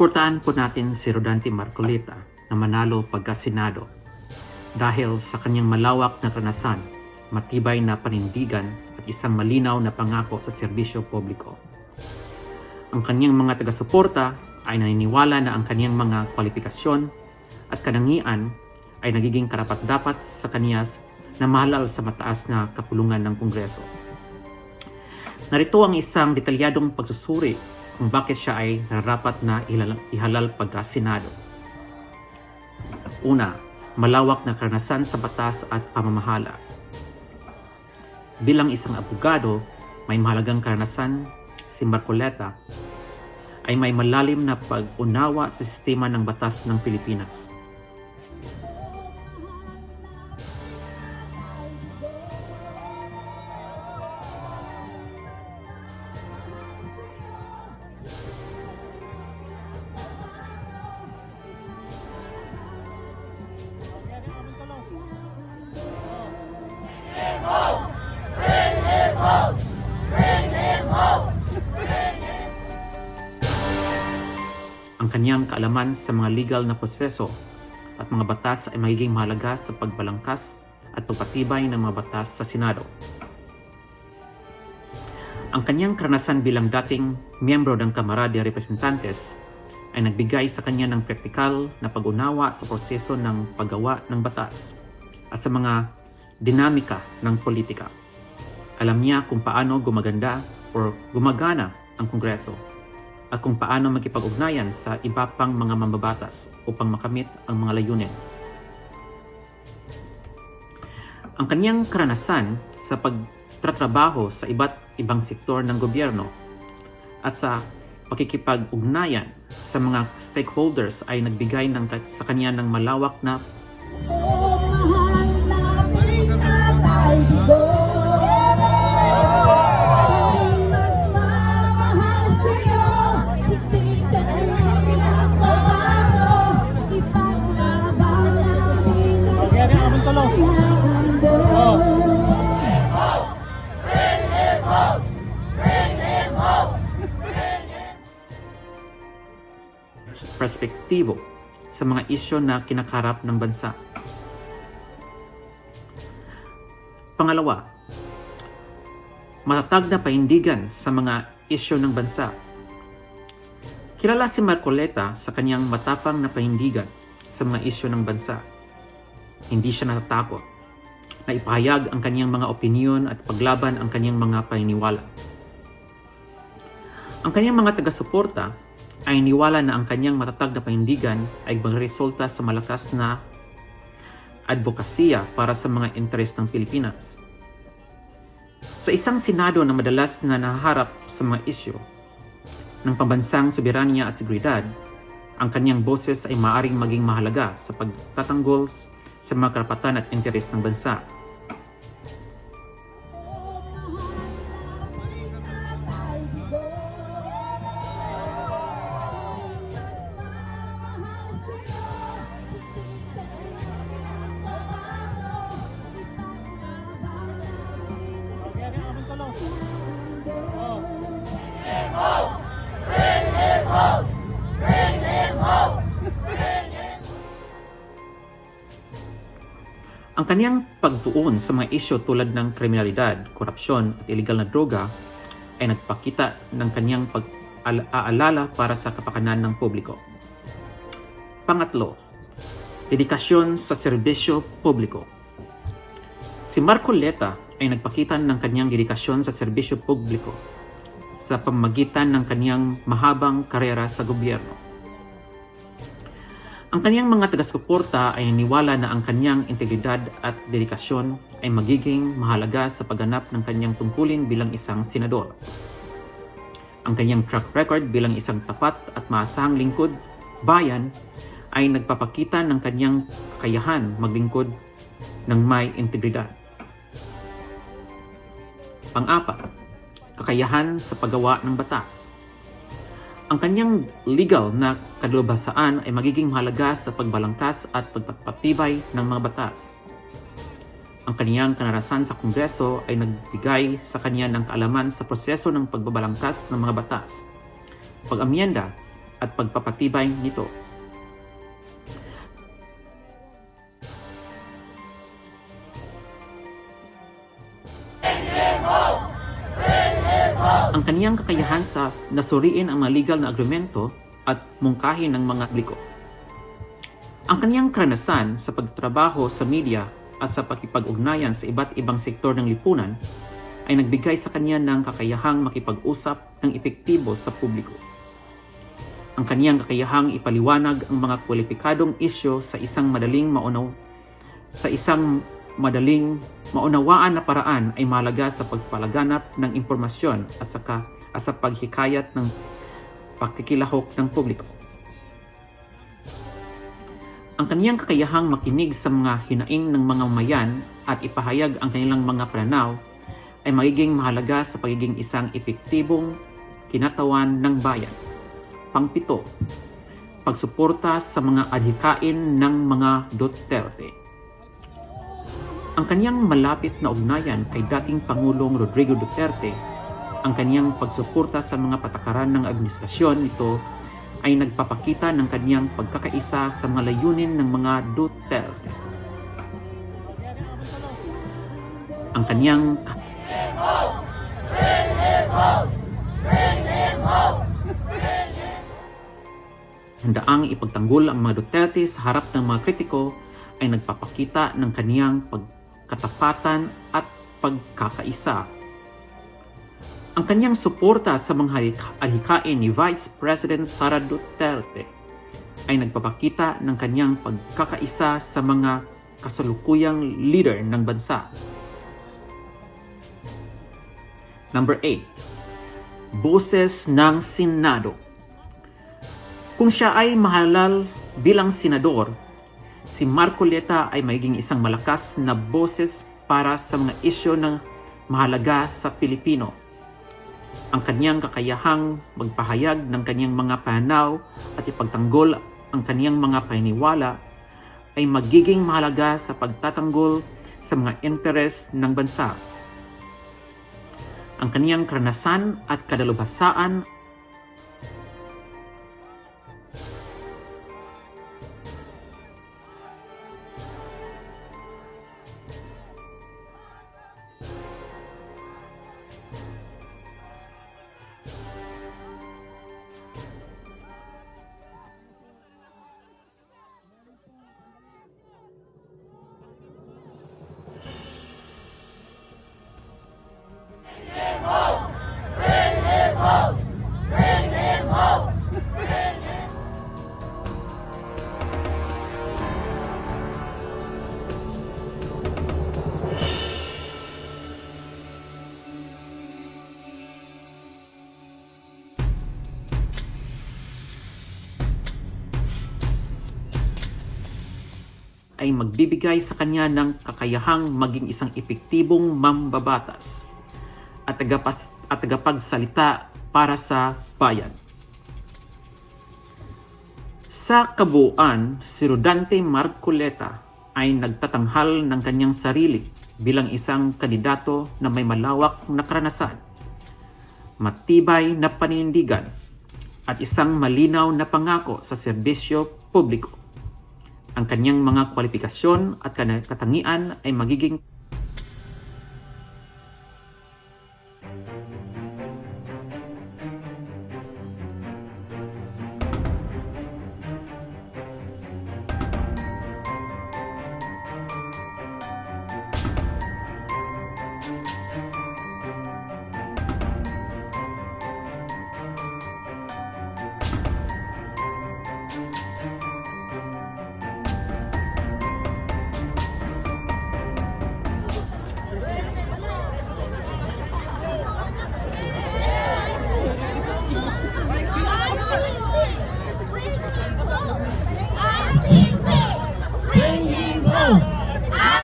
Suportahan po natin si Rodante Marcolita na manalo pagka Senado dahil sa kanyang malawak na karanasan, matibay na panindigan at isang malinaw na pangako sa serbisyo publiko. Ang kanyang mga taga-suporta ay naniniwala na ang kanyang mga kwalifikasyon at kanangian ay nagiging karapat-dapat sa kanya na mahalal sa mataas na kapulungan ng Kongreso. Narito ang isang detalyadong pagsusuri kung bakit siya ay narapat na ihalal, pagka Senado. Una, malawak na karanasan sa batas at pamamahala. Bilang isang abogado, may mahalagang karanasan si Marcoleta ay may malalim na pag-unawa sa sistema ng batas ng Pilipinas. Ang kanyang kaalaman sa mga legal na proseso at mga batas ay magiging mahalaga sa pagbalangkas at pagpatibay ng mga batas sa Senado. Ang kanyang karanasan bilang dating miyembro ng Kamara de Representantes ay nagbigay sa kanya ng praktikal na pag-unawa sa proseso ng paggawa ng batas at sa mga dinamika ng politika. Alam niya kung paano gumaganda o gumagana ang Kongreso at kung paano makipag-ugnayan sa iba pang mga mambabatas upang makamit ang mga layunin. Ang kanyang karanasan sa pagtatrabaho sa iba't ibang sektor ng gobyerno at sa pakikipag-ugnayan sa mga stakeholders ay nagbigay ng, sa kanya ng malawak na Amon tulo. Oh. perspektibo sa mga isyo na kinakarap ng bansa. Pangalawa, matatag na paindigan sa mga isyo ng bansa. Kilala si Marcoleta sa kanyang matapang na paindigan sa mga isyo ng bansa. Hindi siya natatakot na ipahayag ang kanyang mga opinyon at paglaban ang kanyang mga paniniwala. Ang kanyang mga taga-suporta ay niwala na ang kanyang matatag na panindigan ay magresulta sa malakas na advokasya para sa mga interes ng Pilipinas. Sa isang Senado na madalas na nahaharap sa mga isyo ng pambansang soberanya at seguridad, ang kanyang boses ay maaring maging mahalaga sa pagtatanggol sa mga karapatan at interes ng bansa. Oh. Ang kaniyang pagtuon sa mga isyo tulad ng kriminalidad, korupsyon at illegal na droga ay nagpakita ng kaniyang pag-aalala para sa kapakanan ng publiko. Pangatlo, dedikasyon sa serbisyo publiko. Si Marco Leta ay nagpakita ng kaniyang dedikasyon sa serbisyo publiko sa pamagitan ng kaniyang mahabang karera sa gobyerno. Ang kaniyang mga taga-suporta ay niwala na ang kaniyang integridad at dedikasyon ay magiging mahalaga sa pagganap ng kaniyang tungkulin bilang isang senador. Ang kaniyang track record bilang isang tapat at maasahang lingkod bayan ay nagpapakita ng kaniyang kakayahan maglingkod ng may integridad. Pang-apat, kakayahan sa paggawa ng batas. Ang kanyang legal na kadulubhasaan ay magiging mahalaga sa pagbalangkas at pagpapatibay ng mga batas. Ang kaniyang kanarasan sa Kongreso ay nagbigay sa kanya ng kaalaman sa proseso ng pagbabalangkas ng mga batas, pag-amyenda at pagpapatibay nito. Ang kaniyang kakayahan sa nasuriin ang mga legal na agreemento at mungkahin ng mga publiko. Ang kaniyang karanasan sa pagtrabaho sa media at sa pakipag-ugnayan sa iba't ibang sektor ng lipunan ay nagbigay sa kanya ng kakayahang makipag-usap ng epektibo sa publiko. Ang kaniyang kakayahang ipaliwanag ang mga kwalipikadong isyo sa isang madaling maunaw sa isang madaling maunawaan na paraan ay mahalaga sa pagpalaganap ng impormasyon at saka at sa paghikayat ng pakikilahok ng publiko. Ang kaniyang kakayahang makinig sa mga hinaing ng mga mayan at ipahayag ang kanilang mga pananaw ay magiging mahalaga sa pagiging isang epektibong kinatawan ng bayan. Pangpito, pagsuporta sa mga adhikain ng mga Duterte. Ang kaniyang malapit na ugnayan kay dating Pangulong Rodrigo Duterte, ang kaniyang pagsuporta sa mga patakaran ng administrasyon nito ay nagpapakita ng kaniyang pagkakaisa sa mga layunin ng mga Duterte. Ang kaniyang Handaang ipagtanggol ang mga Duterte sa harap ng mga kritiko ay nagpapakita ng kaniyang pagkatapatan at pagkakaisa. Ang kanyang suporta sa mga alhikain ni Vice President Sara Duterte ay nagpapakita ng kanyang pagkakaisa sa mga kasalukuyang leader ng bansa. Number 8. Boses ng Senado. Kung siya ay mahalal bilang senador, si Marcoleta ay magiging isang malakas na boses para sa mga isyo ng mahalaga sa Pilipino. Ang kanyang kakayahang magpahayag ng kanyang mga pananaw at ipagtanggol ang kanyang mga paniniwala ay magiging mahalaga sa pagtatanggol sa mga interes ng bansa. Ang kanyang karanasan at kadalubhasaan ay magbibigay sa kanya ng kakayahang maging isang epektibong mambabatas at, tagapas, at tagapagsalita para sa bayan. Sa kabuuan, si Rodante Marcoleta ay nagtatanghal ng kanyang sarili bilang isang kandidato na may malawak na karanasan, matibay na paninindigan, at isang malinaw na pangako sa serbisyo publiko. Ang kanyang mga kwalifikasyon at katangian ay magiging